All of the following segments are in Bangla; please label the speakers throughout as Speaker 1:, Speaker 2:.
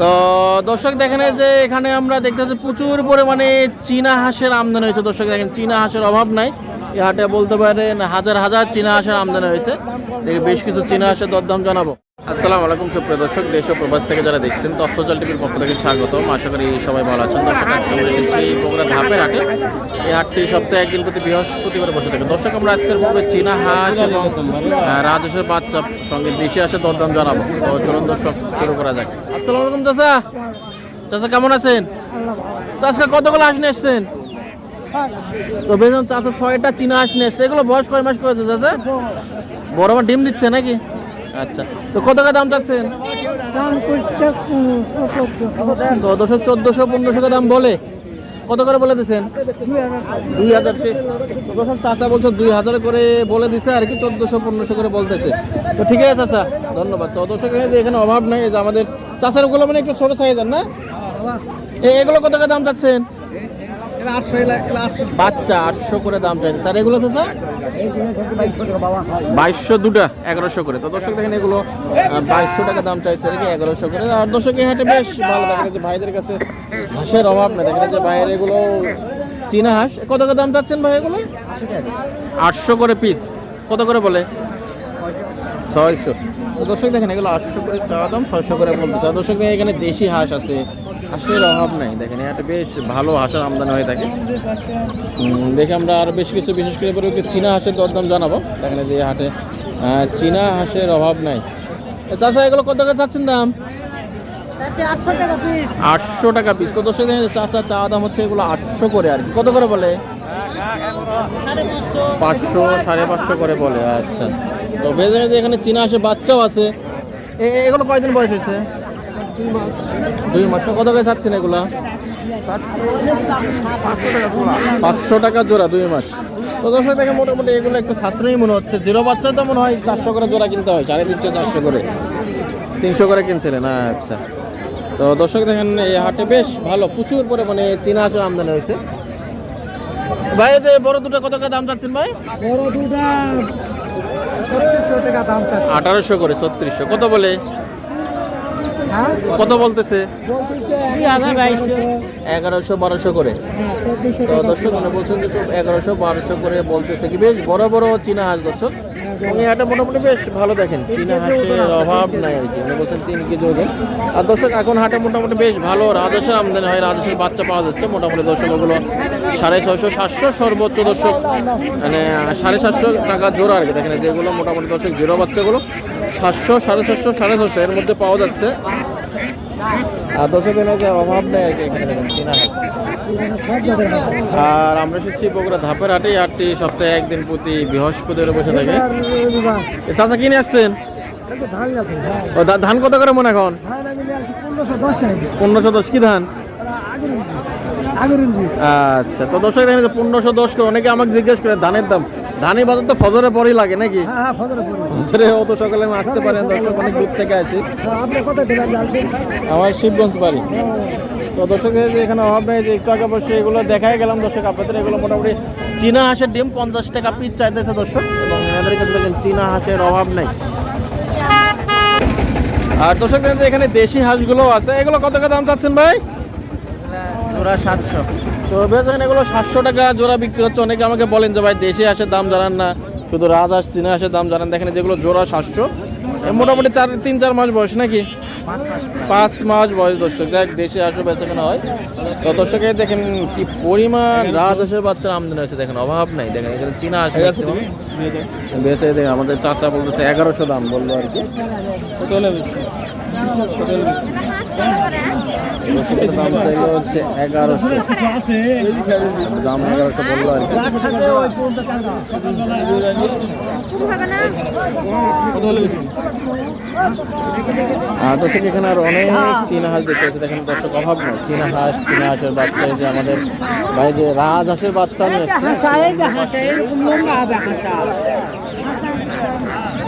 Speaker 1: তো দর্শক দেখেন যে এখানে আমরা দেখতেছি প্রচুর পরিমাণে চীনা হাঁসের আমদানি হয়েছে। দর্শক দেখেন, চীনা হাঁসের অভাব নাই। এই হাটে বলতে পারেন হাজার হাজার চীনা হাঁসের আমদানি হয়েছে। বেশ কিছু চীনা হাঁসের দরদাম জানাব। আসসালামু আলাইকুম, সুপ্রিয় দর্শক, দেশ ও প্রবাস থেকে যারা দেখছেন, তথ্যজল টিভির পক্ষ থেকে স্বাগতম। আশা করি সবাই ভালো আছেন। দর্শক, আজকে আমরা এসেছি বগুড়া ধাপের হাটে। এই হাটটি সপ্তাহে একদিন প্রতি বৃহস্পতিবার বসে থাকে। দর্শক, আমরা আজকের পূর্বে চীনা হাঁস এবং রাজহাঁসের বাচ্চা সঙ্গে দেশি হাঁসের দরদাম জানাব। তো চলুন দর্শক, শুরু করা যাক। আসসালামু আলাইকুম, চাচা। চাচা, কেমন আছেন? তো আজকে কতগুলো হাঁস নিয়ে এসছেন? তো বেজন, চাচা, ছয়টা চীনা হাঁস নিয়ে এসছে। এগুলো বয়স কয় মাস করেছে, চাচা? বড় আমার ডিম দিচ্ছে নাকি? আচ্ছা। তো কত টাকা দাম চাচ্ছেন দশক চোদ্দশো পনেরোশো দাম বলে। কত করে বলে দিচ্ছেন দুই হাজার দশক চাচা বলছো দুই হাজার করে বলে দিছে আর কি চোদ্দশো পনেরোশো করে বলতেছে। তো ঠিক আছে চাচা। ধন্যবাদ। তো দর্শক এই যে এখানে অভাব নাই যে আমাদের চাচার ওগুলো মানে একটু ছোট সাইজের না? এগুলো কত টাকা দাম চাচ্ছেন? বাচ্চা আটশো করে দাম চাইছে। স্যার, এগুলো চাচা বাইশশো দুটা, এগারোশো করে। তো দর্শক দেখেন, এগুলো বাইশশো টাকা দাম চাইছে নাকি এগারোশো করে। আর দর্শক, এই হাটে বেশ ভালো দেখেন যে ভাইদের কাছে হাঁসের অভাব না দেখেন যে বাইরে এগুলো চীনা হাঁস। কত করে দাম চাচ্ছেন ভাই এগুলো? আটশো করে পিস কত করে বলে? ছয়শো। তো দর্শক দেখেন, এগুলো আটশো করে চাওয়া দাম, ছয়শো করে বলতেছে। আর দর্শক এখানে দেশি হাঁস আছে। হাঁসের অভাব নাই। দেখেন এটা বেশ ভালো হাঁসের আমদানি হয়ে থাকে। দেখে আমরা আর বেশ কিছু বিশেষ করে পরে চীনা হাঁসের দরদাম জানাব। দেখেন যে হাটে চীনা হাঁসের অভাব নাই। চাচা এগুলো কত করে চাচ্ছেন দাম?
Speaker 2: আটশো টাকা পিস
Speaker 1: তো দর্শক দেখেন চাচা চা দাম হচ্ছে এগুলো আটশো করে আর কি। কত করে বলে?
Speaker 2: পাঁচশো।
Speaker 1: সাড়ে পাঁচশো করে বলে আচ্ছা। তো বেজে যে এখানে চীনা হাঁসের বাচ্চাও আছে। এগুলো কয়দিন বয়স হয়েছে? দুই মাস। কত করে চাচ্ছেন এগুলা? পাঁচশো টাকা জোড়া দুই মাস। তো দর্শক দেখে মোটামুটি এগুলো একটু সাশ্রয়ী মনে হচ্ছে। জিরো বাচ্চা তো মনে হয় চারশো করে জোড়া কিনতে হয়। চারে দিচ্ছে চারশো করে। তিনশো করে কিনছিলেন আচ্ছা। তো দর্শক দেখেন এই হাটে বেশ ভালো। প্রচুর পরিমাণে চীনা হাঁসের আমদানি হয়েছে। ভাই এই যে বড় দুটো কত করে দাম চাচ্ছেন ভাই?
Speaker 2: বড় দুটা টাকা
Speaker 1: আঠারোশো করে ছত্রিশশো। কত বলে? কত বলতেছে? এগারোশো বারোশো করে।
Speaker 2: হ্যাঁ
Speaker 1: তো দর্শক মানে বলছেন যে এগারোশো বারোশো করে বলতেছে কি? বেশ বড় বড় চীনা হাঁস দর্শক। এবং এই হাটে মোটামুটি বেশ ভালো দেখেন। চীনা হাঁসের অভাব নাই আর কি। উনি বলছেন তিন কেজি ওজন। আর দর্শক এখন হাটে মোটামুটি বেশ ভালো। রাজস্বের আমদানি হয় রাজস্বের বাচ্চা পাওয়া যাচ্ছে। মোটামুটি দর্শক ওগুলো সাড়ে ছয়শো সাতশো সর্বোচ্চ দর্শক। মানে সাড়ে সাতশো টাকা জোড়া আর কি। দেখেন যেগুলো মোটামুটি দর্শক জিরো বাচ্চাগুলো। সাতশো সাড়ে সাতশো সাড়ে ছশো এর মধ্যে পাওয়া যাচ্ছে। আর দর্শক এনে যে অভাব নেই আর কি এখানে দেখেন হাঁস আর আমরা এসেছি বগুড়া ধাপের হাটে হাটটি সপ্তাহে একদিন প্রতি বৃহস্পতিবার বসে থাকে। চাচা কিনে আসছেন?
Speaker 2: ধান হ্যাঁ।
Speaker 1: ও ধান কত করে মনে এখন?
Speaker 2: পনেরোশো দশ
Speaker 1: দশ কি ধান? আচ্ছা তো যে পনেরোশো দশ করে অনেকে আমাকে জিজ্ঞেস করে ধানের দাম। ধানের বাজার তো ফজরে পরেই লাগে নাকি?
Speaker 2: হ্যাঁ হ্যাঁ ফজরে পড়ি
Speaker 1: ফজরে অত সকালে আমি আসতে পারেন দর্শক অনেক দূর থেকে আসি।
Speaker 2: আপনি
Speaker 1: আমার শিবগঞ্জ বাড়ি। তো দর্শক যে এখানে অভাব নেই যে একটু আগে বসে এগুলো দেখাই গেলাম দর্শক আপনাদের এগুলো মোটামুটি চীনা হাঁসের ডিম পঞ্চাশ টাকা পিস চাইতেছে দর্শক এবং এনাদের কাছে দেখেন চীনা হাঁসের অভাব নেই। আর দর্শক দেখেন যে এখানে দেশি হাঁসগুলো আছে এগুলো কত টাকা দাম চাচ্ছেন ভাই?
Speaker 2: জোড়া সাতশো।
Speaker 1: তো বেচেন এগুলো সাতশো টাকা জোড়া বিক্রি হচ্ছে। অনেকে আমাকে বলেন যে ভাই দেশে হাঁসের দাম জানান না শুধু রাজহাঁস চীনা হাঁসের দাম জানান। দেখেন যেগুলো জোড়া সাতশো মোটামুটি চার তিন চার মাস বয়স নাকি? পাঁচ মাস বয়স দর্শক। দেখ দেশে হাঁসও বেচা কেনা হয়। তো দর্শকে দেখেন কি পরিমাণ রাজহাঁসের বাচ্চার আমদানি হয়েছে। দেখেন অভাব নাই। দেখেন এখানে চীনা maximum বেচে দেখেন আমাদের চাচা বলতেছে এগারোশো দাম বলল আর কি। এগারোশো। দাম আর কি। আর দর্শক এখানে আর অনেক চীনা হাঁস দেখতে পাচ্ছি। দেখেন অভাব নয়। চীনা হাঁস, চীনা হাঁসের বাচ্চা যে আমাদের ভাই যে রাজ হাঁসের বাচ্চা নিয়ে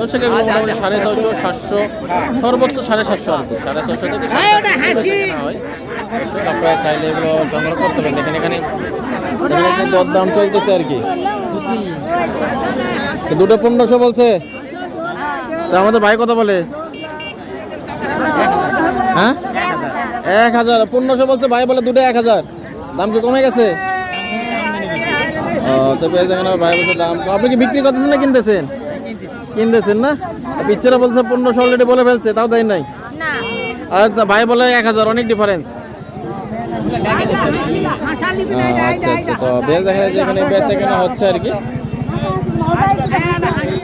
Speaker 1: দর্শক এগুলো মোটামুটি সাড়ে ছয়শো সাতশো সর্বোচ্চ সাড়ে সাতশো আর কি। সাড়ে ছয়শো থেকে হয় আপনারা চাইলে এগুলো সংগ্রহ করতে পারেন। দেখেন এখানে দরদাম চলতেছে আর কি। দুটো পনেরোশো বলছে। আমাদের ভাই কথা বলে? হ্যাঁ? এক হাজার। পনেরোশো বলছে ভাই বলে দুটো এক হাজার। দাম কি কমে গেছে? ও তো দেখেন ভাই বলছে দাম। আপনি কি বিক্রি করতেছেন না কিনতেছেন? কিনতেছেন না? পিকচারে বলছে পনেরোশো অলরেডি বলে ফেলছে তাও দেয় নাই। আচ্ছা ভাই বলে এক হাজার অনেক ডিফারেন্স আচ্ছা আচ্ছা তো বেশ দেখা যাচ্ছে যে এখানে বেচা এখানে হচ্ছে আর কি।